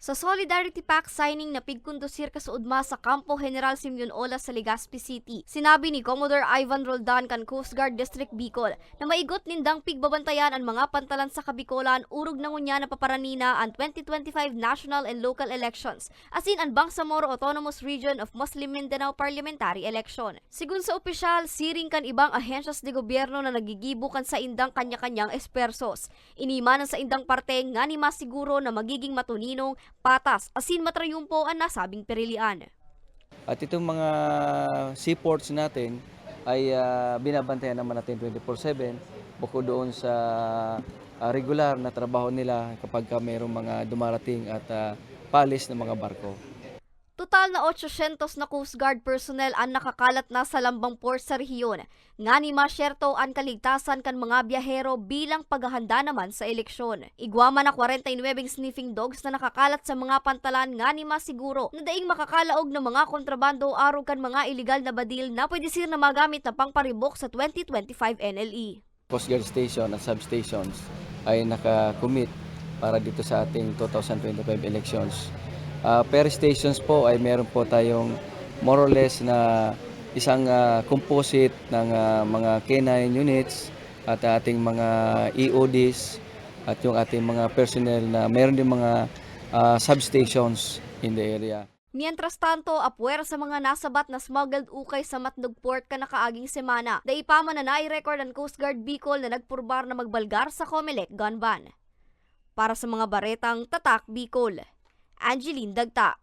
Sa Solidarity Pact signing na pigkundusir ka sa Campo General Simeon Ola sa Legazpi City, sinabi ni Commodore Ivan Roldan kan Coast Guard District Bicol na maigot nindang pigbabantayan ang mga pantalan sa Kabikolan urog na ngunya na paparanina ang 2025 national and local elections, asin ang Bangsamoro Autonomous Region of Muslim Mindanao Parliamentary Election. Sigun sa opisyal, siring kan ibang ahensyas de gobyerno na nagigibukan sa indang kanya-kanyang espersos. Inimanan sa indang parte nga ni masiguro na magiging matuninong patas asin matrayumpo ang nasabing perilian. At itong mga seaports natin ay ah, binabantayan naman natin 24/7 bukod doon sa ah, regular na trabaho nila kapag ka mayroong mga dumarating at ah, palis ng mga barko. Total na 800 na Coast Guard personnel ang nakakalat na sa Lambang Port sa rehiyon. Nga ni masyerto ang kaligtasan kan mga biyahero bilang paghahanda naman sa eleksyon. Igwama na 49 sniffing dogs na nakakalat sa mga pantalan nga ni masiguro na daing makakalaog ng mga kontrabando arog kan mga illegal na badil na pwede sir na magamit na pangparibok sa 2025 NLE. Coast Guard Station at substations ay nakakommit para dito sa ating 2025 elections. Ah, per stations po ay meron po tayong more or less na isang ah, composite ng ah, mga K9 units at ating mga EODs at yung ating mga personnel na meron din mga ah, substations in the area. Mientras tanto, apwer sa mga nasabat na smuggled ukay sa Matnog Port ka nakaaging semana, daipama na nai-record ang Coast Guard Bicol na nagpurbar na magbalgar sa Comelec gun ban. Para sa mga baretang Tatak Bicol, 安吉林等等。